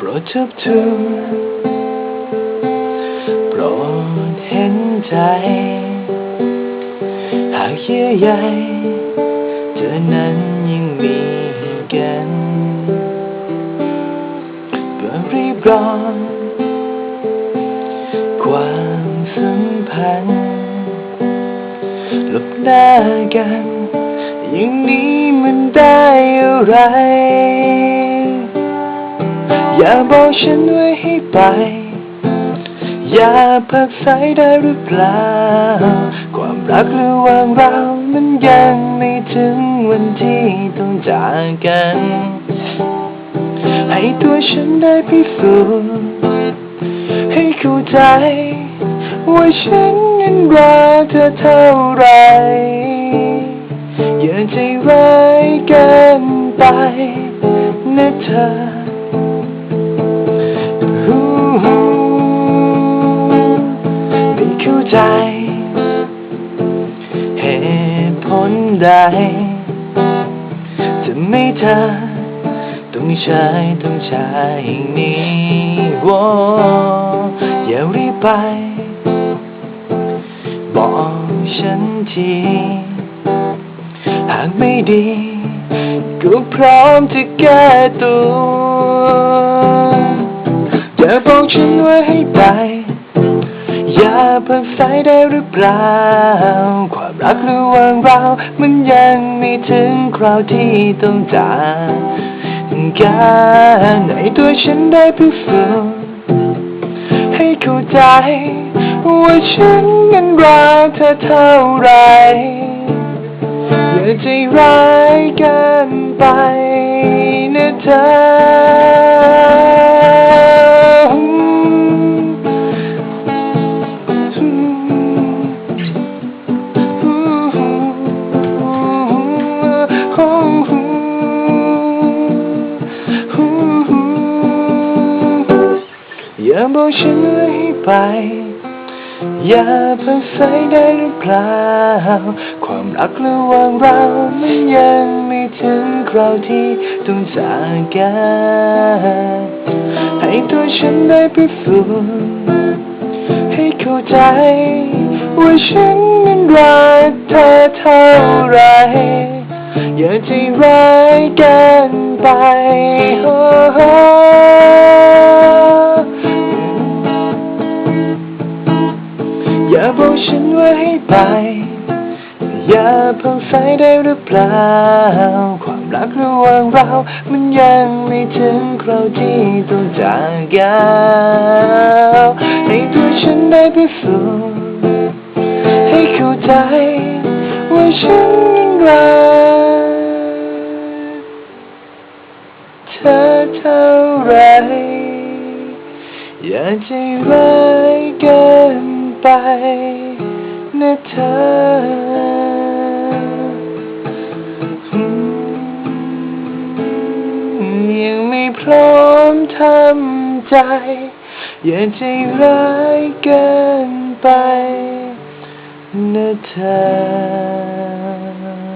โปรดทบทวนโปรดเห็นใจ หากเยื่อใยเธอนั้นยังมีกันเพื่อรีบร้อนความสัมพันธ์หลบหน้ากัน อย่างนี้มันได้อะไร อย่าบอกฉันไว้ให้ไป อย่าพักสายได้หรือเปล่า ความรักระหว่างเรา มันยังไม่ถึงวันที่ต้องจากกัน ให้ตัวฉันได้พิสูจน์ให้เข้าใจ ว่าฉันนั้นรักเธอเท่าไร อย่าใจร้ายเกินไปนะเธอ ใดจะไม่เธอต้องใช้ต้องใช้องนี้โว้อย่ารีบไป บอกฉันทีหากไม่ดี ก็พร้อมจะแก้ตัวอย่าบอกฉันว่าให้ไป อย่าเพิ่งสายได้หรือเปล่า ความรักระหว่างเรา มันยังไม่ถึงคราวที่ต้องจากกันให้ตัวฉันได้พิสูจน์ให้เข้าใจ ว่าฉันนั้นรักเธอเท่าไรอย่าใจร้ายเกินไปนะเธอ อย่าบอกฉันให้ไป อย่าเพิ่งใส่ได้หรือเปล่า ความรักระหว่างเรามันยังไม่ถึงคราวที่ต้องจากกัน ให้ตัวฉันได้พิสูจน์ให้เข้าใจ ว่าฉันนั้นรักเธอเท่าไร อย่าใจร้ายเกินไปโฉันไว่าให้ไป อย่าเพิ่งสายได้หรือเปล่า ความรักระหว่างเรา มันยังไม่ถึงคราวที่ต้องจากกันให้ตัวฉันได้พิสูจน์ให้เข้าใจ ว่าฉันรักเธอเท่าไร อย่าใจร้ายเกินไป นะเธอยังไม่พร้อมทำใจ อย่าใจร้ายเกินไปนะเธอ